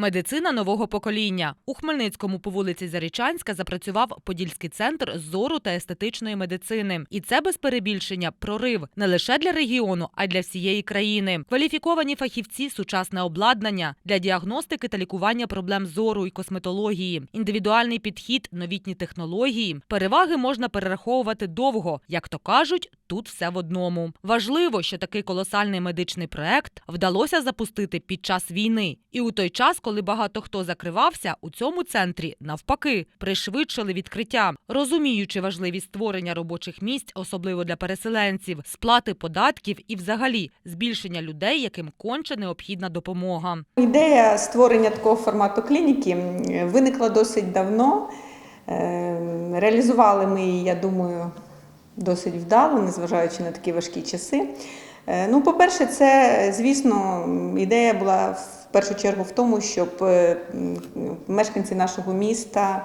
Медицина нового покоління. У Хмельницькому по вулиці Зарічанська запрацював Подільський центр зору та естетичної медицини. І це без перебільшення прорив не лише для регіону, а й для всієї країни. Кваліфіковані фахівці, сучасне обладнання для діагностики та лікування проблем зору і косметології, індивідуальний підхід, новітні технології. Переваги можна перераховувати довго. Як то кажуть, тут все в одному. Важливо, що такий колосальний медичний проект вдалося запустити під час війни. І у той час, коли багато хто закривався, у цьому центрі навпаки пришвидшили відкриття, розуміючи важливість створення робочих місць, особливо для переселенців, сплати податків і, взагалі, збільшення людей, яким конче необхідна допомога. Ідея створення такого формату клініки виникла досить давно. Е, Реалізували ми її, я думаю, досить вдало, незважаючи на такі важкі часи. Е, Ну, по-перше, це, звісно, ідея була в першу чергу в тому, щоб е, мешканці нашого міста,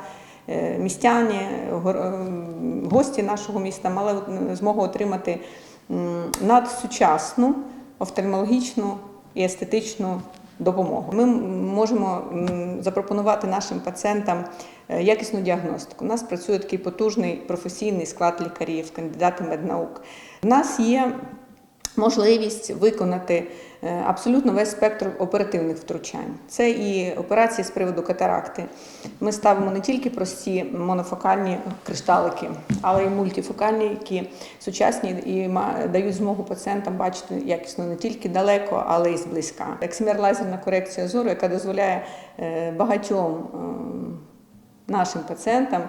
е, містяні, гості нашого міста мали змогу отримати надсучасну офтальмологічну і естетичну допомогу. Ми можемо запропонувати нашим пацієнтам якісну діагностику. У нас працює такий потужний професійний склад лікарів, кандидати меднаук. У нас є можливість виконати е, абсолютно весь спектр оперативних втручань. Це і операції з приводу катаракти. Ми ставимо не тільки прості монофокальні кришталики, але й мультифокальні, які сучасні і дають змогу пацієнтам бачити якісно не тільки далеко, але й зблизька. Ексмер-лазерна корекція зору, яка дозволяє е, багатьом ем, нашим пацієнтам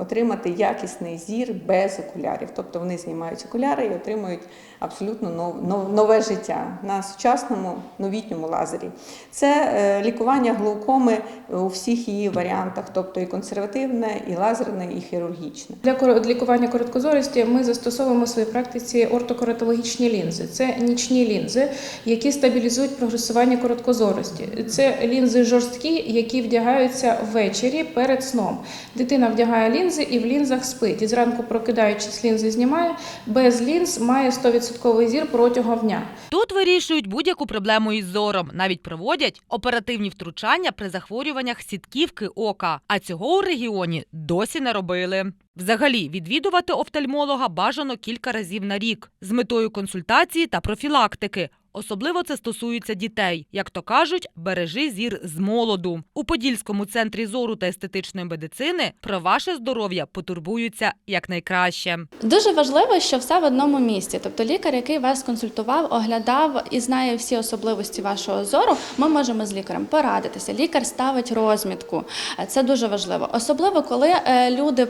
отримати якісний зір без окулярів. Тобто вони знімають окуляри і отримують абсолютно нов- нов- нове життя на сучасному новітньому лазері. Це е, лікування глаукоми у всіх її варіантах, тобто і консервативне, і лазерне, і хірургічне. Для лікування короткозорості ми застосовуємо в своїй практиці ортокоротологічні лінзи. Це нічні лінзи, які стабілізують прогресування короткозорості. Це лінзи жорсткі, які вдягаються ввечері перед сном. Дитина вдягає лінзи і в лінзах спить. І зранку, прокидаючись, лінзи знімає. Без лінз має 100% зір протягом дня. Тут вирішують будь-яку проблему із зором, навіть проводять оперативні втручання при захворюваннях сітківки ока. А цього у регіоні досі не робили. Взагалі, відвідувати офтальмолога бажано кілька разів на рік з метою консультації та профілактики. Особливо це стосується дітей. Як то кажуть, бережи зір з молоду. У Подільському центрі зору та естетичної медицини про ваше здоров'я потурбуються якнайкраще. Дуже важливо, що все в одному місці. Тобто лікар, який вас консультував, оглядав і знає всі особливості вашого зору, ми можемо з лікарем порадитися. Лікар ставить розмітку. Це дуже важливо. Особливо, коли е, люди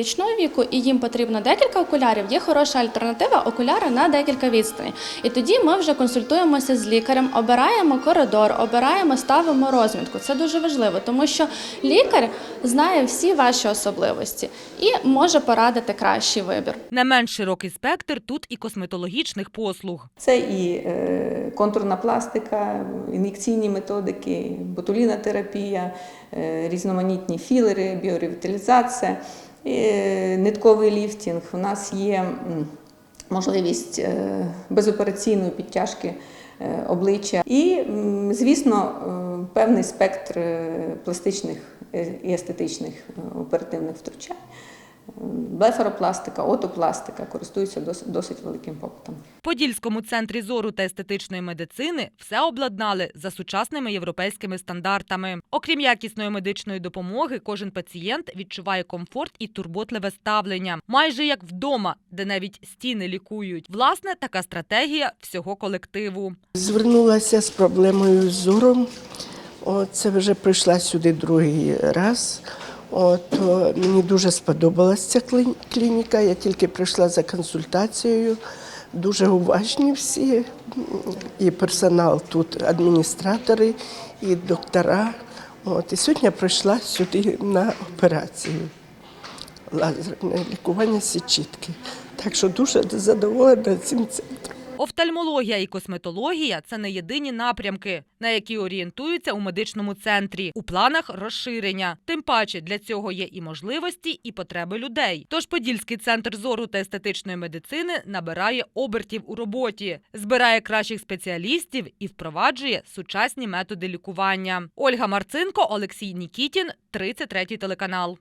пресбіопічного віку і їм потрібно декілька окулярів, є хороша альтернатива окуляри на декілька відстаней. І тоді ми вже консультуємося з лікарем, обираємо коридор, обираємо, ставимо розмітку. Це дуже важливо, тому що лікар знає всі ваші особливості і може порадити кращий вибір. Не менш широкий спектр тут і косметологічних послуг. Це і е, контурна пластика, ін'єкційні методики, ботулінотерапія, е, різноманітні філери, біоревіталізація, нитковий ліфтінг. У нас є можливість е, безопераційної підтяжки е, обличчя і, звісно, е, певний спектр пластичних і естетичних оперативних втручань. Блефаропластика, отопластика користуються досить, досить великим попитом. В Подільському центрі зору та естетичної медицини все обладнали за сучасними європейськими стандартами. Окрім якісної медичної допомоги, кожен пацієнт відчуває комфорт і турботливе ставлення, майже як вдома, де навіть стіни лікують. Власне, така стратегія всього колективу. Звернулася з проблемою з зором. Це вже прийшла сюди другий раз. От, мені дуже сподобалася ця клініка. Я тільки прийшла за консультацією. Дуже уважні всі. І персонал тут, адміністратори, і доктора. От, і сьогодні я прийшла сюди на операцію лазерне лікування січітки. Так що дуже задоволена цим центром. Офтальмологія і косметологія це не єдині напрямки, на які орієнтуються у медичному центрі. У планах розширення. Тим паче для цього є і можливості, і потреби людей. Тож Подільський центр зору та естетичної медицини набирає обертів у роботі, збирає кращих спеціалістів і впроваджує сучасні методи лікування. Ольга Марцинко, Олексій Нікітін, 33 телеканал.